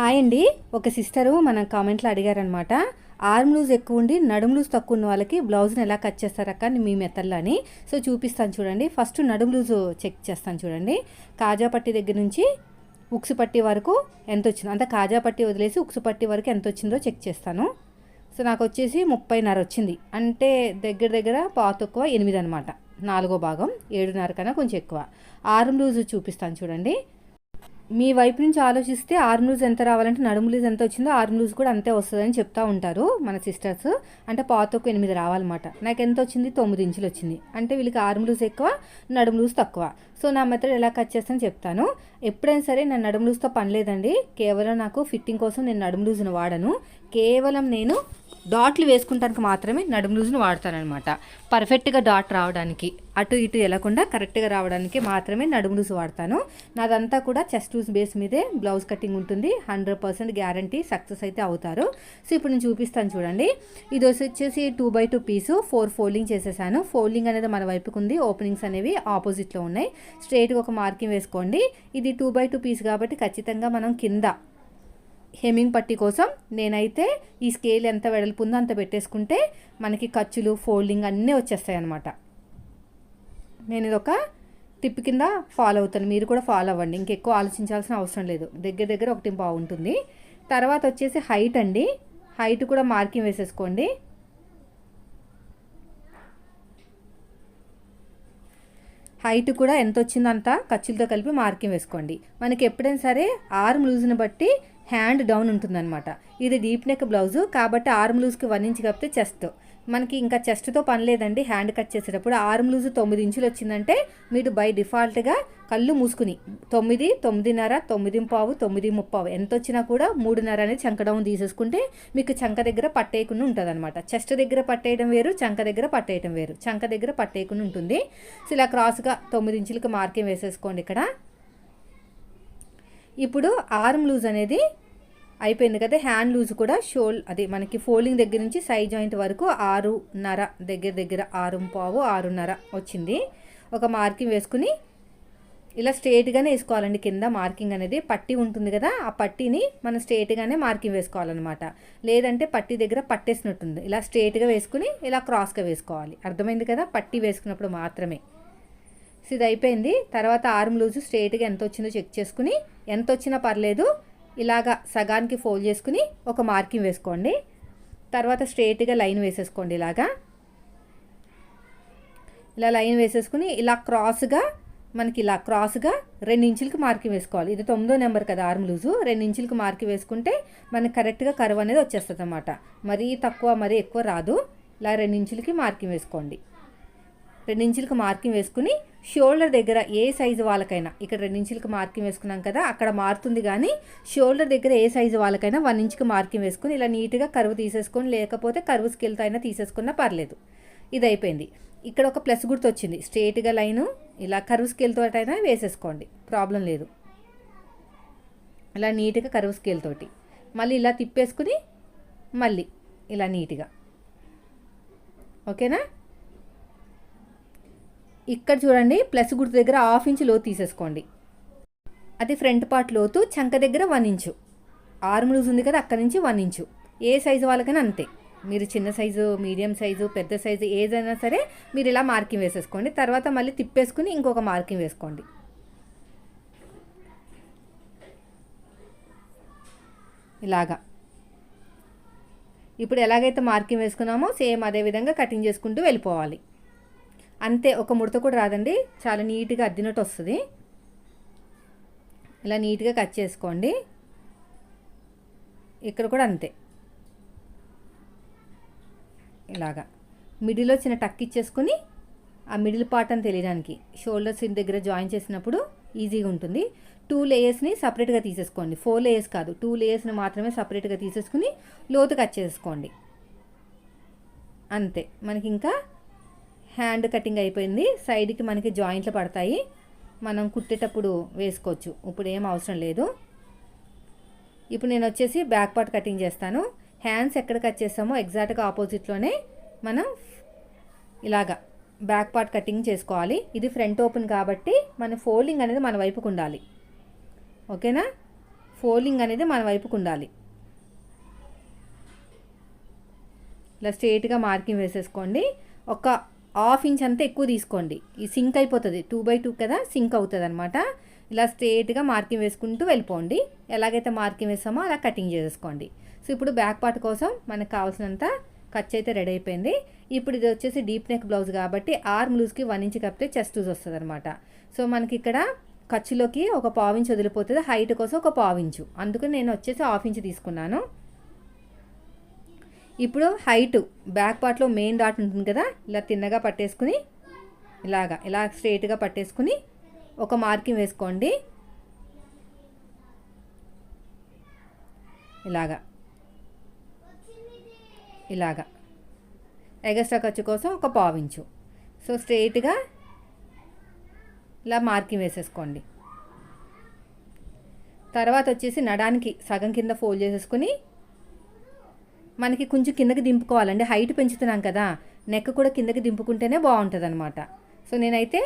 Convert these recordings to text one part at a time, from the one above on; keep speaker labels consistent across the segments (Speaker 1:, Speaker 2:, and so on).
Speaker 1: Hi అండి. ఒక sister మన కామెంట్లో అడిగారనమాట ఆర్మ్ లూజ్ ఎక్కువ ఉండి నడుము లూజ్ తక్కువ ఉన్న వాళ్ళకి బ్లౌజ్ని ఎలా కట్ చేస్తారక్క మీ మెథడ్లో అని. సో చూపిస్తాను చూడండి. ఫస్ట్ నడుము లూజు చెక్ చేస్తాను చూడండి. కాజా పట్టి దగ్గర నుంచి ఉక్సు పట్టి వరకు ఎంత వచ్చిందో అంటే కాజా పట్టి వదిలేసి ఉక్సు పట్టి వరకు ఎంత వచ్చిందో చెక్ చేస్తాను. సో నాకు వచ్చేసి ముప్పైన్నర వచ్చింది. అంటే దగ్గర దగ్గర పాత ఎక్కువ ఎనిమిది అనమాట నాలుగో భాగం ఏడున్నర కన్నా కొంచెం ఎక్కువ. ఆర్మ్ లూజ్ చూపిస్తాను చూడండి. మీ వైపు నుంచి ఆలోచిస్తే ఆర్మ్ లూజ్ ఎంత రావాలంటే నడుము లూజ్ ఎంత వచ్చిందో ఆర్మ్ లూజ్ కూడా అంతే వస్తుందని చెప్తా ఉంటారు మన సిస్టర్స్. అంటే పాతకు ఎనిమిది రావాలన్నమాట. నాకు ఎంత వచ్చింది? తొమ్మిది ఇంచులు వచ్చింది. అంటే వీళ్ళకి ఆర్మ్ లూజ్ ఎక్కువ నడుము లూజ్ తక్కువ. సో నా మెథడ్ ఎలా కట్ చేస్తానని చెప్తాను. ఎప్పుడైనా సరే నేను నడుము లూజ్తో పని లేదండి. కేవలం నాకు ఫిట్టింగ్ కోసం నేను నడుము లూజ్ను వాడను. కేవలం నేను డాట్లు వేసుకుంటానికి మాత్రమే నడుము లూజ్ను వాడతానమాట పర్ఫెక్ట్గా డాట్ రావడానికి అటు ఇటు వెళ్ళకుండా కరెక్ట్గా రావడానికి మాత్రమే నడుము లూజ్ వాడతాను. నాదంతా కూడా చెస్ట్ లూజ్ బేస్ మీదే బ్లౌజ్ కటింగ్ ఉంటుంది. హండ్రెడ్ పర్సెంట్ గ్యారంటీ సక్సెస్ అయితే అవుతారు. సో ఇప్పుడు నేను చూపిస్తాను చూడండి. ఇది వచ్చేసి two by two piece. Four folding చేసేసాను. ఫోల్డింగ్ అనేది మన వైపుకు ఉంది. ఓపెనింగ్స్ అనేవి ఆపోజిట్లో ఉన్నాయి. స్ట్రైట్గా ఒక మార్కింగ్ వేసుకోండి. ఇది టూ బై టూ పీస్ కాబట్టి ఖచ్చితంగా మనం కింద హెమ్మింగ్ పట్టి కోసం నేనైతే ఈ స్కేల్ ఎంత వెడల్పు ఉందో అంత పెట్టేసుకుంటే మనకి ఖర్చులు ఫోల్డింగ్ అన్నీ వచ్చేస్తాయి అనమాట నేను ఇది ఒక టిప్ కింద ఫాలో అవుతాను. మీరు కూడా ఫాలో అవ్వండి. ఇంకెక్కువ ఆలోచించాల్సిన అవసరం లేదు. దగ్గర దగ్గర ఒకటి బాగుంటుంది తర్వాత వచ్చేసి హైట్ అండి. హైట్ కూడా మార్కింగ్ వేసేసుకోండి. హైట్ కూడా ఎంత వచ్చిందో ఖర్చులతో కలిపి మార్కింగ్ వేసుకోండి. మనకి ఎప్పుడైనా సరే ఆర్మ్ లూజ్ని బట్టి హ్యాండ్ డౌన్ ఉంటుందన్నమాట. ఇది డీప్ నెక్ బ్లౌజు కాబట్టి ఆర్మ్ లూజ్కి వన్ ఇంచ్ కప్పితే చెస్ట్. మనకి ఇంకా చెస్ట్తో పని లేదండి. హ్యాండ్ కట్ చేసేటప్పుడు ఆర్మ్ లూజ్ తొమ్మిది ఇంచులు వచ్చిందంటే మీరు బై డిఫాల్ట్గా కళ్ళు మూసుకుని తొమ్మిది తొమ్మిదిన్నర తొమ్మిది పావు తొమ్మిది ముప్పావు ఎంత వచ్చినా కూడా మూడున్నర అనేది చంక డౌన్ తీసేసుకుంటే మీకు చంక దగ్గర పట్టేయకుండా ఉంటుంది అనమాట చెస్ట్ దగ్గర పట్టేయడం వేరు చంక దగ్గర పట్టేయడం వేరు. చంక దగ్గర పట్టేయకుండా ఉంటుంది. సో ఇలా క్రాస్గా తొమ్మిది ఇంచులకు మార్కింగ్ వేసేసుకోండి ఇక్కడ. ఇప్పుడు ఆర్మ్ లూజ్ అనేది అయిపోయింది కదా. హ్యాండ్ లూజ్ కూడా షోల్ అది మనకి ఫోల్డింగ్ దగ్గర నుంచి సైడ్ జాయింట్ వరకు ఆరున్నర దగ్గర దగ్గర ఆరు పావు ఆరున్నర వచ్చింది. ఒక మార్కింగ్ వేసుకుని ఇలా స్ట్రేట్గానే వేసుకోవాలండి. కింద మార్కింగ్ అనేది పట్టి ఉంటుంది కదా. ఆ పట్టీని మనం స్ట్రేట్గానే మార్కింగ్ వేసుకోవాలన్నమాట. లేదంటే పట్టి దగ్గర పట్టేసినట్టుంది. ఇలా స్ట్రేట్గా వేసుకుని ఇలా క్రాస్గా వేసుకోవాలి. అర్థమైంది కదా? పట్టి వేసుకున్నప్పుడు మాత్రమే. సో ఇది అయిపోయింది. తర్వాత ఆర్మ్ లూజు స్ట్రేట్గా ఎంత వచ్చిందో చెక్ చేసుకుని ఎంత వచ్చినా పర్లేదు ఇలాగా సగానికి ఫోల్డ్ చేసుకుని ఒక మార్కింగ్ వేసుకోండి. తర్వాత స్ట్రేట్గా లైన్ వేసేసుకోండి ఇలాగా. ఇలా లైన్ వేసేసుకుని ఇలా క్రాస్గా మనకి ఇలా క్రాస్గా రెండు ఇంచులకి మార్కింగ్ వేసుకోవాలి. ఇది తొమ్మిదో నెంబర్ కదా ఆర్మ్ లూజు. రెండు ఇంచులకి మార్కింగ్ వేసుకుంటే మనకి కరెక్ట్గా కరువు అనేది వచ్చేస్తుంది అన్నమాట మరీ తక్కువ మరీ ఎక్కువ రాదు. ఇలా రెండు ఇంచులకి మార్కింగ్ వేసుకోండి. రెండు ఇంచులకు మార్కింగ్ వేసుకుని షోల్డర్ దగ్గర ఏ సైజు వాళ్ళకైనా ఇక్కడ రెండు ఇంచులకు మార్కింగ్ వేసుకున్నాం కదా అక్కడ మారుతుంది కానీ షోల్డర్ దగ్గర ఏ సైజు వాళ్ళకైనా వన్ ఇంచుకి మార్కింగ్ వేసుకుని ఇలా నీట్గా కరువు తీసేసుకొని లేకపోతే కరువు స్కిల్తో అయినా తీసేసుకున్నా పర్లేదు. ఇది అయిపోయింది ఇక్కడ ఒక ప్లస్ గుర్తు వచ్చింది స్ట్రేట్గా లైను ఇలా కరువు స్కేల్తో అయినా వేసేసుకోండి. ప్రాబ్లం లేదు. ఇలా నీట్గా కరువు స్కేల్ తోటి. మళ్ళీ ఇలా తిప్పేసుకుని మళ్ళీ ఇలా నీట్గా. ఓకేనా? ఇక్కడ చూడండి ప్లస్ గుర్తు దగ్గర హాఫ్ ఇంచ్ లోతు తీసేసుకోండి. అది ఫ్రంట్ పార్ట్ లోతు చంక దగ్గర వన్ ఇంచు. ఆర్మ్ లూజ్ ఉంది కదా అక్కడి నుంచి వన్ ఇంచు. ఏ సైజు వాళ్ళకైనా అంతే. మీరు చిన్న సైజు మీడియం సైజు పెద్ద సైజు ఏదైనా సరే మీరు ఇలా మార్కింగ్ వేసేసుకోండి. తర్వాత మళ్ళీ తిప్పేసుకుని ఇంకొక మార్కింగ్ వేసుకోండి. ఇలాగా. ఇప్పుడు ఎలాగైతే మార్కింగ్ వేసుకున్నామో సేమ్ అదే విధంగా కటింగ్ చేసుకుంటూ వెళ్ళిపోవాలి. అంతే ఒక ముడత కూడా రాదండి. చాలా నీట్గా అద్దినట్టు వస్తుంది. ఇలా నీట్గా కట్ చేసుకోండి. ఇక్కడ కూడా అంతే. ఇలాగా. మిడిల్లో చిన్న టక్ ఇచ్చేసుకుని ఆ మిడిల్ పార్ట్ అని తెలియడానికి షోల్డర్స్ దగ్గర జాయిన్ చేసినప్పుడు ఈజీగా ఉంటుంది. టూ లేయర్స్ని సపరేట్గా తీసేసుకోండి. ఫోర్ లేయర్స్ కాదు టూ లేయర్స్ని మాత్రమే సపరేట్గా తీసేసుకుని లోతు కట్ చేసుకోండి. అంతే. మనకి ఇంకా హ్యాండ్ కటింగ్ అయిపోయింది. సైడ్కి మనకి జాయింట్లు పడతాయి. మనం కుట్టేటప్పుడు వేసుకోవచ్చు. ఇప్పుడు ఏం అవసరం లేదు. ఇప్పుడు నేను వచ్చేసి బ్యాక్ పార్ట్ కటింగ్ చేస్తాను. హ్యాండ్స్ ఎక్కడ కట్ చేస్తామో ఎగ్జాక్ట్గా ఆపోజిట్లోనే మనం ఇలాగా బ్యాక్ పార్ట్ కటింగ్ చేసుకోవాలి. ఇది ఫ్రంట్ ఓపెన్ కాబట్టి మన ఫోల్డింగ్ అనేది మన వైపుకు ఉండాలి. ఓకేనా? ఫోల్డింగ్ అనేది మన వైపుకు ఉండాలి. ఇలా స్ట్రేట్గా మార్కింగ్ వేసేసుకోండి. ఒక హాఫ్ ఇంచ్ అంతా ఎక్కువ తీసుకోండి. ఈ సింక్ అయిపోతుంది. టూ బై టూ కదా సింక్ అవుతుంది అనమాట ఇలా స్ట్రేట్గా మార్కింగ్ వేసుకుంటూ వెళ్ళిపోండి. ఎలాగైతే మార్కింగ్ వేసామో అలా కటింగ్ చేసేసుకోండి. సో ఇప్పుడు బ్యాక్ పార్ట్ కోసం మనకు కావాల్సినంత ఖర్చు అయితే రెడీ అయిపోయింది. ఇప్పుడు ఇది వచ్చేసి డీప్ నెక్ బ్లౌజ్ కాబట్టి ఆర్మ్ లూజ్కి వన్ ఇంచ్ కప్పితే చెస్ట్ లూజ్ వస్తుంది అనమాట సో మనకి ఇక్కడ ఖర్చులోకి ఒక పావించు వదిలిపోతుంది. హైట్ కోసం ఒక పావించు అందుకని నేను వచ్చేసి హాఫ్ ఇంచ్ తీసుకున్నాను. ఇప్పుడు హైట్ బ్యాక్ పార్ట్లో మెయిన్ డాట్ ఉంటుంది కదా ఇలా తిన్నగా పట్టేసుకుని ఇలాగా ఇలా స్ట్రేట్గా పట్టేసుకుని ఒక మార్కింగ్ వేసుకోండి. ఇలాగా. ఇలాగా. ఎగస్ట్రా ఖర్చు కోసం ఒక పావించు సో స్ట్రెయిట్గా ఇలా మార్కింగ్ వేసేసుకోండి. తర్వాత వచ్చేసి నడానికి సగం కింద ఫోల్డ్ చేసేసుకుని మనకి కొంచెం కిందకి దింపుకోవాలండి. హైట్ పెంచుతున్నాం కదా నెక్ కూడా కిందకి దింపుకుంటేనే బాగుంటుంది అనమాట సో నేనైతే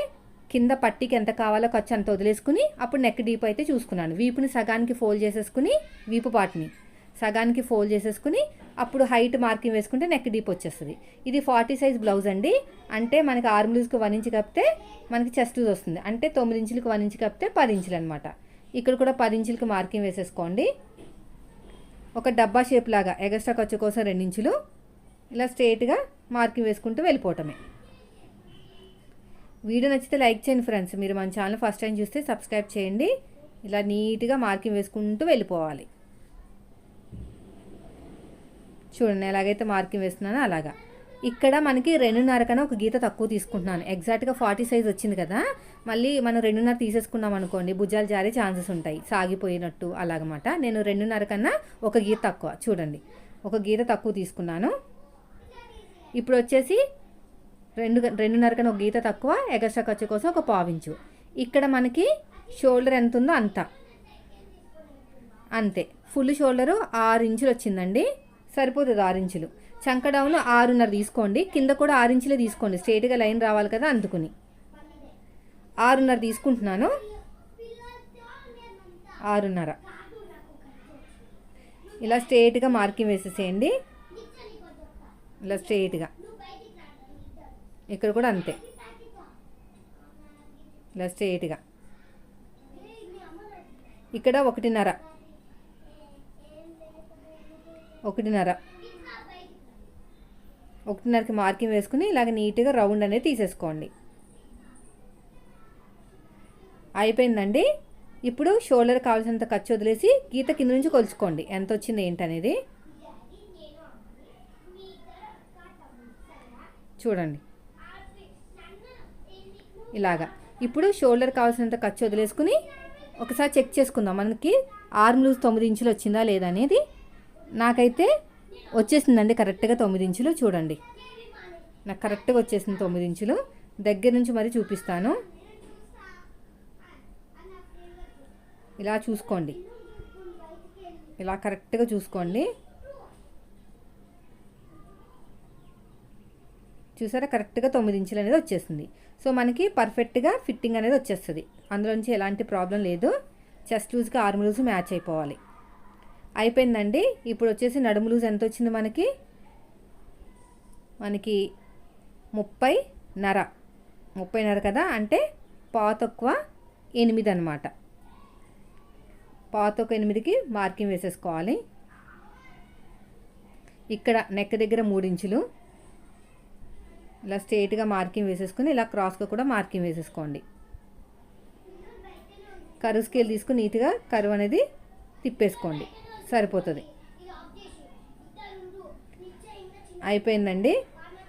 Speaker 1: కింద పట్టికి ఎంత కావాలో ఖర్చు అంత వదిలేసుకుని అప్పుడు నెక్ డీప్ అయితే చూసుకున్నాను. వీపుని సగానికి ఫోల్డ్ చేసేసుకుని వీపు పాటిని సగానికి ఫోల్డ్ చేసేసుకుని అప్పుడు హైట్ మార్కింగ్ వేసుకుంటే నెక్ డీప్ వచ్చేస్తుంది. ఇది ఫార్టీ సైజ్ బ్లౌజ్ అండి. అంటే మనకి ఆర్మ్ లూజ్కి వన్ ఇంచ్ కప్పితే మనకి చెస్ట్ లూజ్ వస్తుంది. అంటే తొమ్మిది ఇంచులకు వన్ ఇంచ్ కప్పితే పది ఇంచులు అనమాట ఇక్కడ కూడా పది ఇంచులకి మార్కింగ్ వేసేసుకోండి. ఒక డబ్బా షేప్ లాగా ఎగస్ట్రా ఖర్చు కోసం రెండించులు ఇలా స్ట్రేట్గా మార్కింగ్ వేసుకుంటూ వెళ్ళిపోవటమే. వీడియో నచ్చితే లైక్ చేయండి ఫ్రెండ్స్. మీరు మన ఛానల్ ఫస్ట్ టైం చూస్తే సబ్స్క్రైబ్ చేయండి. ఇలా నీట్గా మార్కింగ్ వేసుకుంటూ వెళ్ళిపోవాలి. చూడండి ఎలాగైతే మార్కింగ్ వేస్తున్నానో అలాగా. ఇక్కడ మనకి రెండున్నర కన్నా ఒక గీత తక్కువ తీసుకుంటున్నాను. ఎగ్జాక్ట్గా ఫార్టీ సైజ్ వచ్చింది కదా. మళ్ళీ మనం రెండున్నర తీసేసుకున్నాం అనుకోండి భుజాలు జారే ఛాన్సెస్ ఉంటాయి. సాగిపోయినట్టు అలాగమాట నేను రెండున్నర కన్నా ఒక గీత తక్కువ. చూడండి. ఒక గీత తక్కువ తీసుకున్నాను. ఇప్పుడు వచ్చేసి రెండు రెండున్నర కన్నా ఒక గీత తక్కువ ఎగస్ట్రా ఖర్చు కోసం ఒక పావించు ఇక్కడ మనకి షోల్డర్ ఎంత ఉందో అంత. అంతే. ఫుల్ షోల్డరు ఆరు ఇంచులు వచ్చిందండి. సరిపోతుంది ఆరు ఇంచులు. చంక డౌన్ ఆరున్నర తీసుకోండి. కింద కూడా ఆరు ఇంచులే తీసుకోండి. స్ట్రేట్గా లైన్ రావాలి కదా అందుకుని. ఆరున్నర తీసుకుంటున్నాను. ఆరున్నర. ఇలా స్ట్రేట్గా మార్కింగ్ వేసేసేయండి. ఇలా స్ట్రేట్గా ఇక్కడ కూడా అంతే. ఇలా స్ట్రేట్గా ఇక్కడ ఒకటిన్నర. ఒకటిన్నర. ఒకటిన్నరకి మార్కింగ్ వేసుకుని ఇలాగ నీట్గా రౌండ్ అనేది తీసేసుకోండి. అయిపోయిందండి. ఇప్పుడు షోల్డర్ కావాల్సినంత ఖర్చు వదిలేసి గీత కింద నుంచి కొలుచుకోండి. ఎంత వచ్చింది ఏంటనేది చూడండి. ఇలాగా. ఇప్పుడు షోల్డర్ కావాల్సినంత ఖర్చు వదిలేసుకుని ఒకసారి చెక్ చేసుకుందాం. మనకి ఆర్మ్ లూజ్ తొమ్మిది ఇంచులు వచ్చిందా లేదా అనేది. నాకైతే వచ్చేసిందండి కరెక్ట్గా తొమ్మిది ఇంచులు చూడండి. నాకు కరెక్ట్గా వచ్చేసింది తొమ్మిది ఇంచులు. దగ్గర నుంచి మరి చూపిస్తాను. ఇలా చూసుకోండి. ఇలా కరెక్ట్గా చూసుకోండి. చూసారా? కరెక్ట్గా తొమ్మిది ఇంచులు అనేది వచ్చేసింది. సో మనకి పర్ఫెక్ట్గా ఫిట్టింగ్ అనేది వచ్చేస్తుంది. అందులో నుంచి ఎలాంటి ప్రాబ్లం లేదు. చెస్ట్ లూజ్కి ఆర్మ్ లూజ్ మ్యాచ్ అయిపోవాలి. అయిపోయిందండి. ఇప్పుడు వచ్చేసి నడుము లూజ్ ఎంత వచ్చింది మనకి? మనకి ముప్పై నర. ముప్పై నర కదా? అంటే పాతొక్కువ ఎనిమిది అనమాట పాతొక్క ఎనిమిదికి మార్కింగ్ వేసేసుకోవాలి. ఇక్కడ నెక్ దగ్గర మూడు ఇంచులు. ఇలా స్ట్రేట్గా మార్కింగ్ వేసేసుకుని ఇలా క్రాస్గా కూడా మార్కింగ్ వేసేసుకోండి. కరువు స్కేల్ తీసుకుని నీట్గా కరువు అనేది తిప్పేసుకోండి. సరిపోతుంది. అయిపోయిందండి.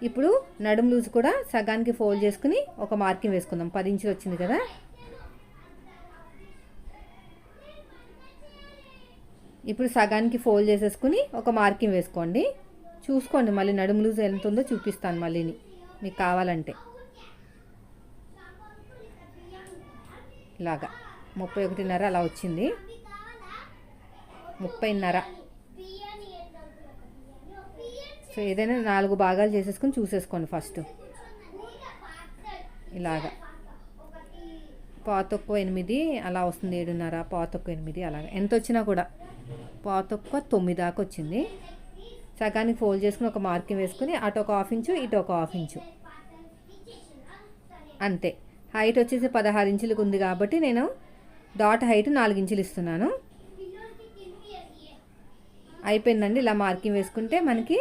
Speaker 1: ఇప్పుడు నడుము లూజ్ కూడా సగానికి ఫోల్డ్ చేసుకుని ఒక మార్కింగ్ వేసుకుందాం. పది ఇంచులు వచ్చింది కదా. ఇప్పుడు సగానికి ఫోల్డ్ చేసేసుకుని ఒక మార్కింగ్ వేసుకోండి. చూసుకోండి మళ్ళీ నడుము లూజ్ ఎంత ఉందో చూపిస్తాను మళ్ళీని. మీకు కావాలంటే. ఇలాగా ముప్పై ఒకటిన్నర అలా వచ్చింది. ముప్పైన్నర. సో ఏదైనా నాలుగు భాగాలు చేసేసుకొని చూసేసుకోండి ఫస్ట్. ఇలాగా. పాతొక్క ఎనిమిది అలా వస్తుంది ఏడున్నర పాతొక్క ఎనిమిది అలాగా. ఎంత వచ్చినా కూడా. పాతొక్క తొమ్మిది దాకా వచ్చింది. సగానికి ఫోల్డ్ చేసుకుని ఒక మార్కింగ్ వేసుకుని అటు ఒక హాఫ్ ఇంచు ఇటు ఒక హాఫ్ ఇంచు. అంతే. హైట్ వచ్చేసి పదహారు ఇంచులకు ఉంది కాబట్టి నేను డాట్ హైట్ నాలుగు ఇంచులు ఇస్తున్నాను. అయిపోయిందండి. ఇలా మార్కింగ్ వేసుకుంటే మనకి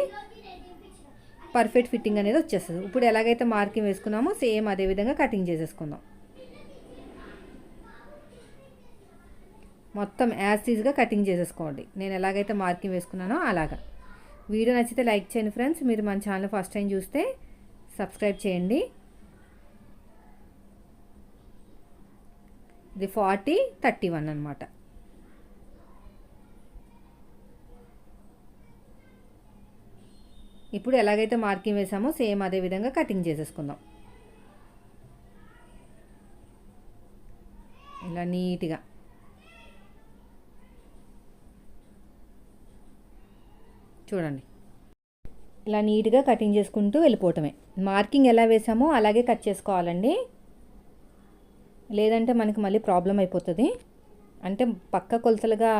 Speaker 1: పర్ఫెక్ట్ ఫిట్టింగ్ అనేది వచ్చేస్తుంది. ఇప్పుడు ఎలాగైతే మార్కింగ్ వేసుకున్నామో సేమ్ అదే విధంగా కటింగ్ చేసేసుకుందాం. మొత్తం యాసిడ్గా కటింగ్ చేసేసుకోండి. నేను ఎలాగైతే మార్కింగ్ వేసుకున్నానో అలాగా. వీడియో నచ్చితే లైక్ చేయండి ఫ్రెండ్స్. మీరు మన ఛానల్ ఫస్ట్ టైం చూస్తే సబ్స్క్రైబ్ చేయండి. ఇది ఫార్టీ థర్టీ వన్ అనమాట ఇప్పుడు ఎలాగైతే మార్కింగ్ వేసామో సేమ్ అదే విధంగా కటింగ్ చేసేసుకుందాం. ఇలా నీట్గా. చూడండి. ఇలా నీట్గా కటింగ్ చేసుకుంటూ వెళ్ళిపోవటమే. మార్కింగ్ ఎలా వేసామో అలాగే కట్ చేసుకోవాలండి. లేదంటే మనకి మళ్ళీ ప్రాబ్లం అయిపోతుంది. అంటే పక్క కొలతలుగా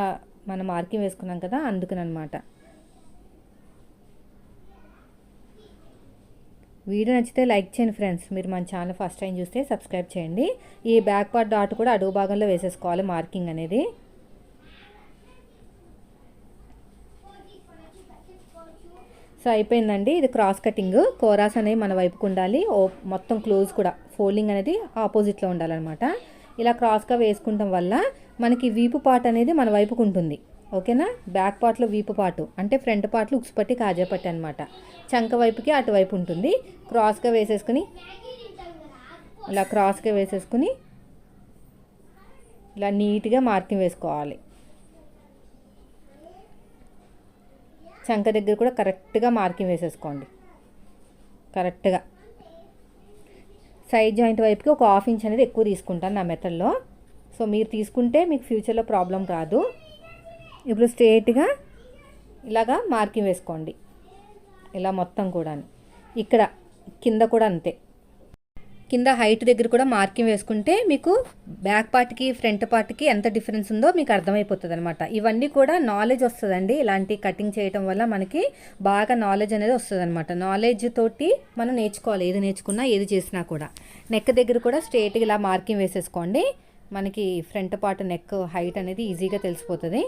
Speaker 1: మనం మార్కింగ్ వేసుకున్నాం కదా అందుకనమాట. వీడియో నచ్చితే లైక్ చేయండి ఫ్రెండ్స్. మీరు మన ఛానల్ ఫస్ట్ టైం చూస్తే సబ్స్క్రైబ్ చేయండి. ఈ బ్యాక్ పార్ట్ డాట్ కూడా అడుగు భాగంలో వేసేసుకోవాలి మార్కింగ్ అనేది. సో అయిపోయిందండి. ఇది క్రాస్ కటింగ్ కోరాస్ అనేవి మన వైపుకు ఉండాలి. ఓ మొత్తం క్లోజ్ కూడా. ఫోల్డింగ్ అనేది ఆపోజిట్లో ఉండాలన్నమాట. ఇలా క్రాస్గా వేసుకుంటాం వల్ల మనకి వీపు పార్ట్ అనేది మన వైపుకు ఉంటుంది. ఓకేనా? బ్యాక్ పార్ట్లో వీపు పాటు అంటే ఫ్రంట్ పార్ట్లో ఉక్సుపట్టి కాజాపట్టి అనమాట చంక వైపుకి అటువైపు ఉంటుంది. క్రాస్గా వేసేసుకుని ఇలా క్రాస్గా వేసేసుకుని ఇలా నీట్గా మార్కింగ్ వేసుకోవాలి. చంక దగ్గర కూడా కరెక్ట్గా మార్కింగ్ వేసేసుకోండి. కరెక్ట్గా. సైడ్ జాయింట్ వైపుకి ఒక హాఫ్ ఇంచ్ అనేది ఎక్కువ తీసుకుంటాను నా మెథడ్లో. సో మీరు తీసుకుంటే మీకు ఫ్యూచర్లో ప్రాబ్లం రాదు. ఇప్పుడు స్ట్రేట్గా ఇలాగా మార్కింగ్ వేసుకోండి. ఇలా మొత్తం కూడా ఇక్కడ కింద కూడా అంతే. కింద హైట్ దగ్గర కూడా మార్కింగ్ వేసుకుంటే మీకు బ్యాక్ పార్ట్కి ఫ్రంట్ పార్ట్కి ఎంత డిఫరెన్స్ ఉందో మీకు అర్థమైపోతుంది అనమాట ఇవన్నీ కూడా నాలెడ్జ్ వస్తుందండి. ఇలాంటి కటింగ్ చేయడం వల్ల మనకి బాగా నాలెడ్జ్ అనేది వస్తుంది అనమాట నాలెడ్జ్ తోటి మనం నేర్చుకోవాలి. ఏది నేర్చుకున్నా ఏది చేసినా కూడా. నెక్ దగ్గర కూడా స్ట్రేట్గా ఇలా మార్కింగ్ వేసేసుకోండి. మనకి ఫ్రంట్ పార్ట్ నెక్ హైట్ అనేది ఈజీగా తెలిసిపోతుంది.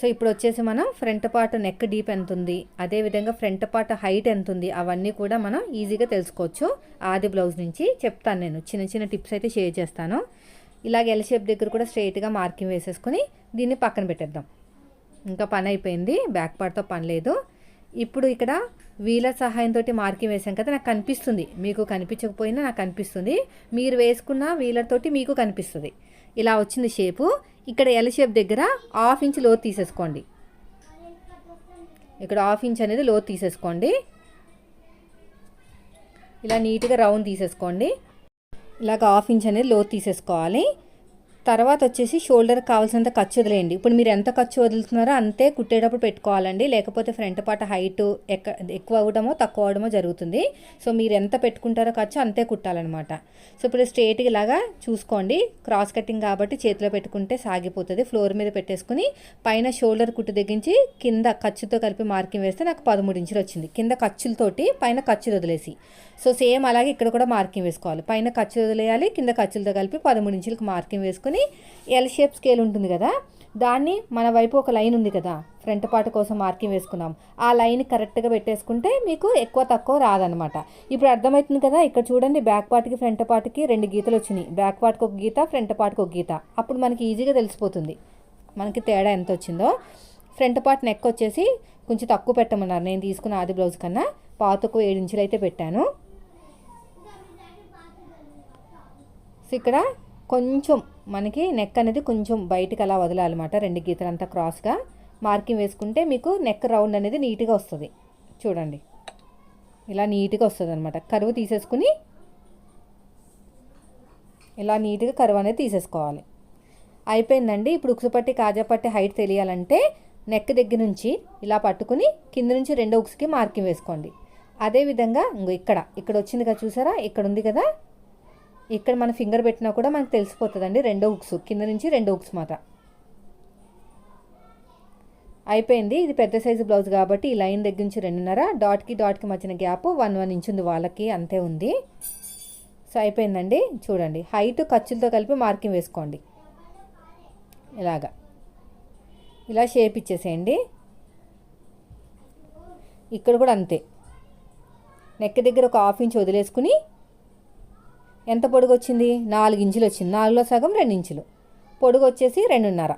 Speaker 1: సో ఇప్పుడు వచ్చేసి మనం ఫ్రంట్ పార్ట్ నెక్ డీప్ ఎంత ఉంది అదేవిధంగా ఫ్రంట్ పార్ట్ హైట్ ఎంత ఉంది అవన్నీ కూడా మనం ఈజీగా తెలుసుకోవచ్చు. ఆది బ్లౌజ్ నుంచి చెప్తాను నేను. చిన్న చిన్న టిప్స్ అయితే షేర్ చేస్తాను. ఇలాగ ఎల్ షేప్ దగ్గర కూడా స్ట్రైట్గా మార్కింగ్ వేసేసుకొని దీన్ని పక్కన పెట్టేద్దాం. ఇంకా పని అయిపోయింది. బ్యాక్ పార్ట్తో పని లేదు. ఇప్పుడు ఇక్కడ వీలర్ సహాయంతో మార్కింగ్ వేసాం కదా నాకు కనిపిస్తుంది. మీకు కనిపించకపోయినా నాకు కనిపిస్తుంది. మీరు వేసుకున్న వీలతోటి మీకు కనిపిస్తుంది. ఇలా వచ్చింది షేపు. ఇక్కడ ఎల్ షేప్ దగ్గర హాఫ్ ఇంచ్ లోతు తీసేసుకోండి. ఇక్కడ హాఫ్ ఇంచ్ అనేది లోతు తీసేసుకోండి. ఇలా నీట్గా రౌండ్ తీసేసుకోండి. ఇలాగ హాఫ్ ఇంచ్ అనేది లోతు తీసేసుకోవాలి. తర్వాత వచ్చేసి షోల్డర్ కావాల్సినంత ఖర్చు వదిలేయండి. ఇప్పుడు మీరు ఎంత ఖర్చు వదులుతున్నారో అంతే కుట్టేటప్పుడు పెట్టుకోవాలండి. లేకపోతే ఫ్రంట్ పార్ట్ హైట్ ఎక్క ఎక్కువ అవ్వడమో తక్కువ అవ్వడమో జరుగుతుంది. సో మీరు ఎంత పెట్టుకుంటారో ఖర్చు అంతే కుట్టాలన్నమాట. సో ఇప్పుడు స్ట్రేట్గా ఇలాగా చూసుకోండి. క్రాస్ కటింగ్ కాబట్టి చేతిలో పెట్టుకుంటే సాగిపోతుంది. ఫ్లోర్ మీద పెట్టేసుకుని పైన షోల్డర్ కుట్టు తెగించి కింద ఖర్చుతో కలిపి మార్కింగ్ వేస్తే నాకు పదమూడు ఇంచులు వచ్చింది. కింద ఖర్చులతోటి పైన ఖర్చు వదిలేసి. సో సేమ్ అలాగే ఇక్కడ కూడా మార్కింగ్ వేసుకోవాలి. పైన ఖర్చు వదిలేయాలి. కింద ఖర్చులతో కలిపి పదమూడు ఇంచులకు మార్కింగ్ వేసుకుని ఎల్ షేప్ స్కేల్ ఉంటుంది కదా దాన్ని మన వైపు ఒక లైన్ ఉంది కదా ఫ్రంట్ పార్ట్ కోసం మార్కింగ్ వేసుకున్నాం. ఆ లైన్ కరెక్ట్గా పెట్టేసుకుంటే మీకు ఎక్కువ తక్కువ రాదనమాట ఇప్పుడు అర్థమవుతుంది కదా ఇక్కడ చూడండి బ్యాక్ పార్ట్కి ఫ్రంట్ పార్ట్కి రెండు గీతలు వచ్చినాయి. బ్యాక్ పార్ట్కి ఒక గీత ఫ్రంట్ పార్ట్కి ఒక గీత. అప్పుడు మనకి ఈజీగా తెలిసిపోతుంది. మనకి తేడా ఎంత వచ్చిందో. ఫ్రంట్ పార్ట్ నెక్ వచ్చేసి కొంచెం తక్కువ పెట్టమన్నారు. నేను తీసుకున్న ఆది బ్లౌజ్ కన్నా పాతకు ఏడు ఇంచులు అయితే పెట్టాను. సో ఇక్కడ కొంచెం మనకి నెక్ అనేది కొంచెం బయటకు అలా వదలాలన్నమాట. రెండు గీతలంతా క్రాస్గా మార్కింగ్ వేసుకుంటే మీకు నెక్ రౌండ్ అనేది నీట్గా వస్తుంది. చూడండి. ఇలా నీట్గా వస్తుంది అనమాట కరువు తీసేసుకుని ఇలా నీట్గా కరువు అనేది తీసేసుకోవాలి. అయిపోయిందండి. ఇప్పుడు ఉక్సుపట్టి కాజాపట్టి హైట్ తెలియాలంటే నెక్ దగ్గర నుంచి ఇలా పట్టుకుని కింద నుంచి రెండో ఉక్స్కి మార్కింగ్ వేసుకోండి. అదేవిధంగా ఇంకో ఇక్కడ ఇక్కడ వచ్చింది కదా చూసారా? ఇక్కడ ఉంది కదా? ఇక్కడ మన ఫింగర్ పెట్టినా కూడా మనకు తెలిసిపోతుందండి రెండో హుక్స్. కింద నుంచి రెండో హుక్స్ మాట. అయిపోయింది. ఇది పెద్ద సైజు బ్లౌజ్ కాబట్టి ఈ లైన్ దగ్గర నుంచి రెండున్నర. డాట్కి డాట్కి మధ్యన గ్యాప్ వన్ వన్ ఇంచ్ ఉంది వాళ్ళకి అంతే ఉంది. సో అయిపోయిందండి. చూడండి. హైట్ ఖర్చులతో కలిపి మార్కింగ్ వేసుకోండి. ఇలాగా. ఇలా షేప్ ఇచ్చేసేయండి. ఇక్కడ కూడా అంతే. నెక్ దగ్గర ఒక హాఫ్ ఇంచ్ వదిలేసుకుని ఎంత పొడుగు వచ్చింది నాలుగు ఇంచులు వచ్చింది. నాలుగులో సగం రెండు ఇంచులు. పొడుగు వచ్చేసి రెండున్నర.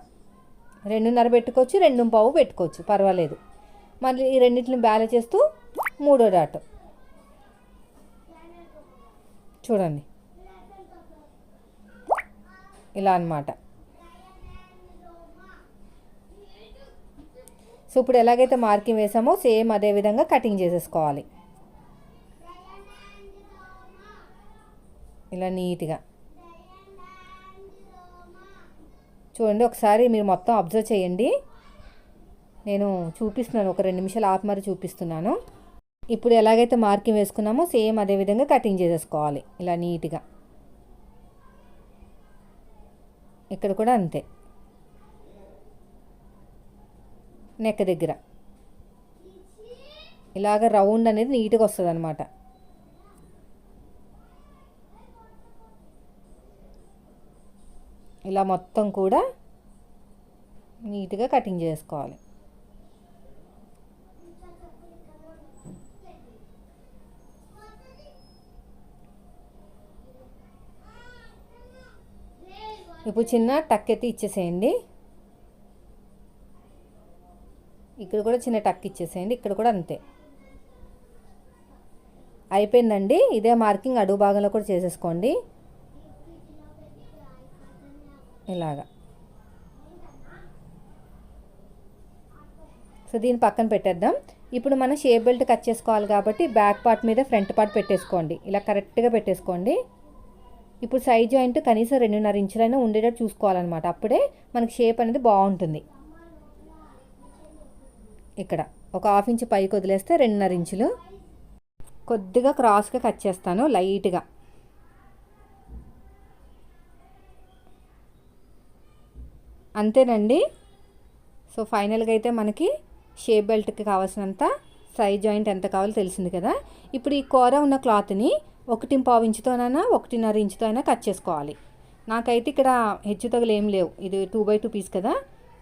Speaker 1: రెండున్నర పెట్టుకోవచ్చు రెండు పావు పెట్టుకోవచ్చు. పర్వాలేదు. మళ్ళీ ఈ రెండింటిని బ్యాలెన్స్ చేస్తూ మూడో డాట్. చూడండి. ఇలా అన్నమాట. సో ఇప్పుడు ఎలాగైతే మార్కింగ్ వేసామో సేమ్ అదే విధంగా కటింగ్ చేసేసుకోవాలి. ఇలా నీట్గా. చూడండి ఒకసారి మీరు మొత్తం అబ్జర్వ్ చేయండి. నేను చూపిస్తున్నాను ఒక రెండు నిమిషాలు ఆపి మరి చూపిస్తున్నాను. ఇప్పుడు ఎలాగైతే మార్కింగ్ వేసుకున్నామో సేమ్ అదే విధంగా కటింగ్ చేసేసుకోవాలి ఇలా నీట్గా. ఇక్కడ కూడా అంతే. నెక్ దగ్గర. ఇలాగ రౌండ్ అనేది నీట్గా వస్తుంది అనమాట ఇలా మొత్తం కూడా నీట్గా కటింగ్ చేసుకోవాలి. ఇప్పుడు చిన్న టక్ ఎత్తి ఇచ్చేసేయండి. ఇక్కడ కూడా చిన్న టక్ ఇచ్చేసేయండి. ఇక్కడ కూడా అంతే. అయిపోయిందండి. ఇదే మార్కింగ్ అడుగు భాగంలో కూడా చేసేసుకోండి. ఇలాగా. సో దీన్ని పక్కన పెట్టేద్దాం. ఇప్పుడు మనం షేప్ బెల్ట్ కట్ చేసుకోవాలి కాబట్టి బ్యాక్ పార్ట్ మీద ఫ్రంట్ పార్ట్ పెట్టేసుకోండి. ఇలా కరెక్ట్గా పెట్టేసుకోండి. ఇప్పుడు సైడ్ జాయింట్ కనీసం రెండున్నర ఇంచులైనా ఉండేటట్టు చూసుకోవాలన్నమాట. అప్పుడే మనకి షేప్ అనేది బాగుంటుంది. ఇక్కడ ఒక హాఫ్ ఇంచ్ పైకి వదిలేస్తే రెండున్నర ఇంచులు. కొద్దిగా క్రాస్గా కట్ చేస్తాను లైట్గా. అంతేనండి. సో ఫైనల్గా అయితే మనకి షేప్ బెల్ట్కి కావాల్సినంత సైజ్ జాయింట్ ఎంత కావాలో తెలిసింది కదా. ఇప్పుడు ఈ కూర ఉన్న క్లాత్ని ఒకటి పావు ఇంచుతోనైనా ఒకటిన్నర ఇంచుతో అయినా కట్ చేసుకోవాలి. నాకైతే ఇక్కడ హెచ్చు తగులు ఏం లేవు. ఇది టూ బై టూ పీస్ కదా.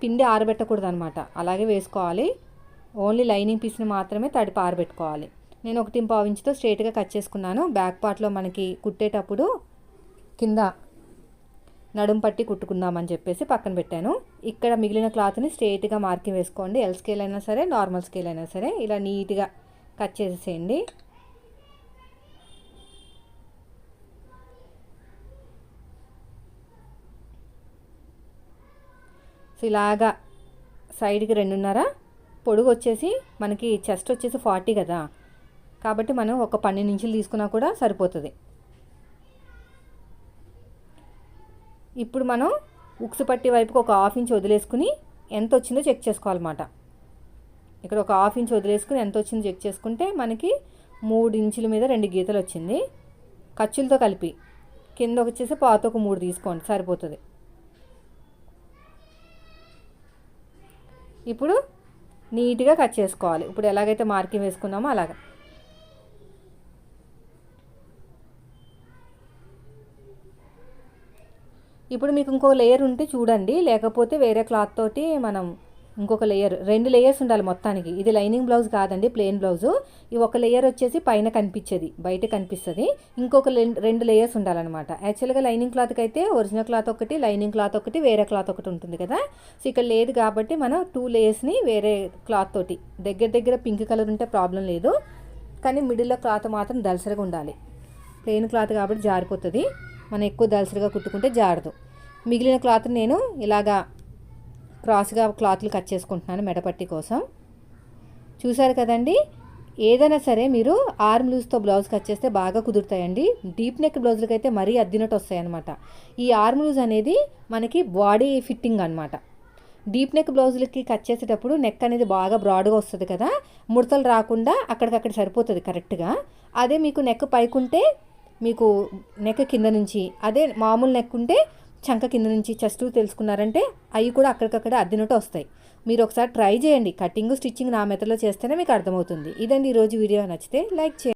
Speaker 1: పిండి ఆరబెట్టకూడదు అనమాట అలాగే వేసుకోవాలి. ఓన్లీ లైనింగ్ పీస్ని మాత్రమే తడిపి ఆరబెట్టుకోవాలి. నేను ఒకటి పావు ఇంచుతో స్ట్రైట్గా కట్ చేసుకున్నాను. బ్యాక్ పార్ట్లో మనకి కుట్టేటప్పుడు కింద నడుం పట్టి కుట్టుకుందామని చెప్పేసి పక్కన పెట్టాను. ఇక్కడ మిగిలిన క్లాత్ని స్ట్రైట్గా మార్కింగ్ వేసుకోండి. ఎల్ స్కేల్ అయినా సరే నార్మల్ స్కేల్ అయినా సరే ఇలా నీట్గా కట్ చేసేసేయండి. సో ఇలాగా సైడ్కి రెండున్నర పొడుగు వచ్చేసి మనకి చెస్ట్ వచ్చేసి ఫార్టీ కదా. కాబట్టి మనం ఒక పన్నెండు ఇంచులు తీసుకున్నా కూడా సరిపోతుంది. ఇప్పుడు మనం ఉక్సు పట్టి వైపుకి ఒక హాఫ్ ఇంచ్ వదిలేసుకుని ఎంత వచ్చిందో చెక్ చేసుకోవాలన్నమాట. ఇక్కడ ఒక హాఫ్ ఇంచ్ వదిలేసుకుని ఎంత వచ్చిందో చెక్ చేసుకుంటే మనకి మూడు ఇంచుల మీద రెండు గీతలు వచ్చింది. ఖర్చులతో కలిపి కింద వచ్చేసి పాత ఒక మూడు తీసుకోండి సరిపోతుంది. ఇప్పుడు నీట్గా కట్ చేసుకోవాలి. ఇప్పుడు ఎలాగైతే మార్కింగ్ వేసుకున్నామో అలాగా. ఇప్పుడు మీకు ఇంకో లేయర్ ఉంటే చూడండి. లేకపోతే వేరే క్లాత్ తోటి మనం ఇంకొక లేయర్ రెండు లేయర్స్ ఉండాలి మొత్తానికి. ఇది లైనింగ్ బ్లౌజ్ కాదండి ప్లెయిన్ బ్లౌజు ఈ ఒక లేయర్ వచ్చేసి పైన కనిపించేది బయట కనిపిస్తుంది. ఇంకొక రెండు లేయర్స్ ఉండాలన్నమాట. యాక్చువల్గా లైనింగ్ క్లాత్కి అయితే ఒరిజినల్ క్లాత్ ఒకటి లైనింగ్ క్లాత్ ఒకటి వేరే క్లాత్ ఒకటి ఉంటుంది కదా. సో ఇక్కడ లేదు కాబట్టి మనం టూ లేయర్స్ని వేరే క్లాత్ తోటి. దగ్గర దగ్గర పింక్ కలర్ ఉంటే ప్రాబ్లం లేదు. కానీ మిడిల్లో క్లాత్ మాత్రం దలసరిగా ఉండాలి. ప్లెయిన్ క్లాత్ కాబట్టి జారిపోతుంది. మనం ఎక్కువ దలసరిగా కుట్టుకుంటే జారదు. మిగిలిన క్లాత్ నేను ఇలాగా క్రాస్గా క్లాత్లు కట్ చేసుకుంటున్నాను మెడపట్టి కోసం. చూసారు కదండి? ఏదైనా సరే మీరు ఆర్మ్ లూజ్తో బ్లౌజ్ కట్ చేస్తే బాగా కుదురుతాయండి. డీప్ నెక్ బ్లౌజులకి అయితే మరీ అద్దినట్టు వస్తాయన్నమాట. ఈ ఆర్మ్ లూజ్ అనేది మనకి బాడీ ఫిట్టింగ్ అనమాట డీప్ నెక్ బ్లౌజులకి కట్ చేసేటప్పుడు నెక్ అనేది బాగా బ్రాడ్గా వస్తుంది కదా? ముడతలు రాకుండా అక్కడికక్కడ సరిపోతుంది కరెక్ట్గా. అదే మీకు నెక్ పైకుంటే మీకు నెక్ కింద నుంచి అదే మామూలు నెక్ ఉంటే చంక కింద నుంచి చెస్ట్ తెలుసుకున్నారంటే అవి కూడా అక్కడికక్కడ అద్దినట్టు వస్తాయి. మీరు ఒకసారి ట్రై చేయండి. కటింగ్ స్టిచ్చింగ్ నా మెథడ్లో చేస్తేనే మీకు అర్థమవుతుంది. ఇదండి ఈరోజు వీడియో. నచ్చితే లైక్ చేయండి.